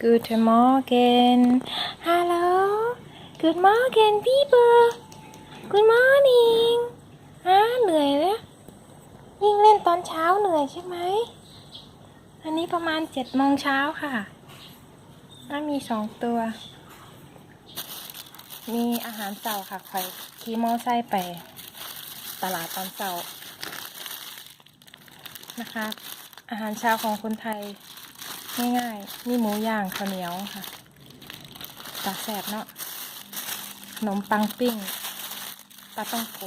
Guten Morgen Hello Good morning people Good morning ฮะเหนื่อยแล้ววิ่งเล่นตอนเช้าเหนื่อยใช่ไหม อันนี้ประมาณเจ็ดโมงเช้าค่ะน่ามีสองตัว มีอาหารเช้าค่ะคอยขี่มอไซค์ไป ตลาดตอนเช้านะคะ อาหารเช้าของคนไทย ง่ายๆมีหมูย่างข้าวเหนียวค่ะตาแสบเนาะขนมปังปิ้งปลาต้องโก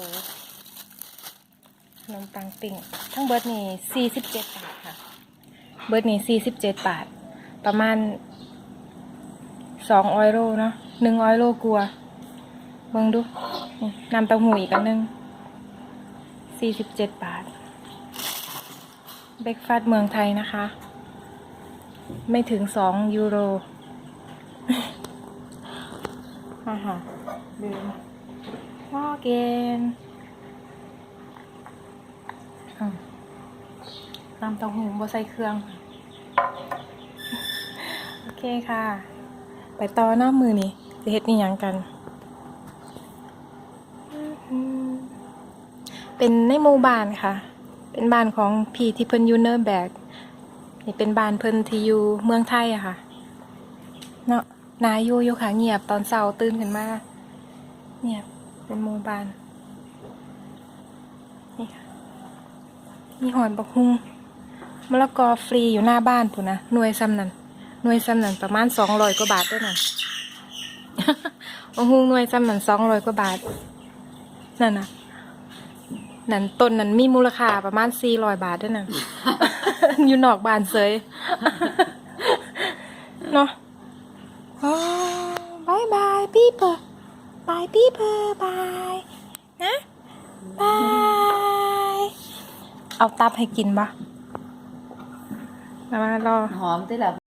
ขนมปังปิ้งทั้งเบิร์ดนี่สี่สิบเจ็ดบาทค่ะ เบิร์ดนี่สี่สิบเจ็ดบาท ประมาณสองออยโรเนาะหนึ่งออยโรกลัวเบิ่งดูนี่น้ำเต้าหู้อีกอันหนึงสี่สิบเจ็ดบาท เบรกฟาสต์เมืองไทยนะคะ ไม่ถึงสองยูโรอาหารลืมมอเกนอืมน้ำเต้าหู้บ่ใส่เครื่อง โอเคค่ะ ไปต่อหน้ามือนี่จะเฮ็ดนี่ยังกัน เป็นในหมู่บ้านค่ะ เป็นบ้านของพี่ที่เพิ่นอยูเนอร์แบก นี่เป็นบ้านเพิ่นที่อยู่เมืองไทยอะค่ะ เนาะนาอยู่อยู่ค่ะเงียบตอนเช้าตื่นขึ้นมาเงียบเป็นหมู่บ้านนี่ค่ะมีหอนบักฮุงมะละกอฟรีอยู่หน้าบ้านปุ่นนะหน่วยซ้ำนั่นหน่วยซ้ำนั่นประมาณสองร้อยกว่าบาทด้วยนั่นบักฮุงหน่วยซ้ำนั่นสองร้อยกว่าบาทนั่นนะนั่นต้นนั้นมีมูลค่าประมาณสี่ร้อยบาทด้วยนั่น อยู่นอกบ้านเซยเนาะโอ้บายบายพี่เปอร์บายพี่เปอร์บายนะบายเอาตับให้กินปะมามารอ หอมติละ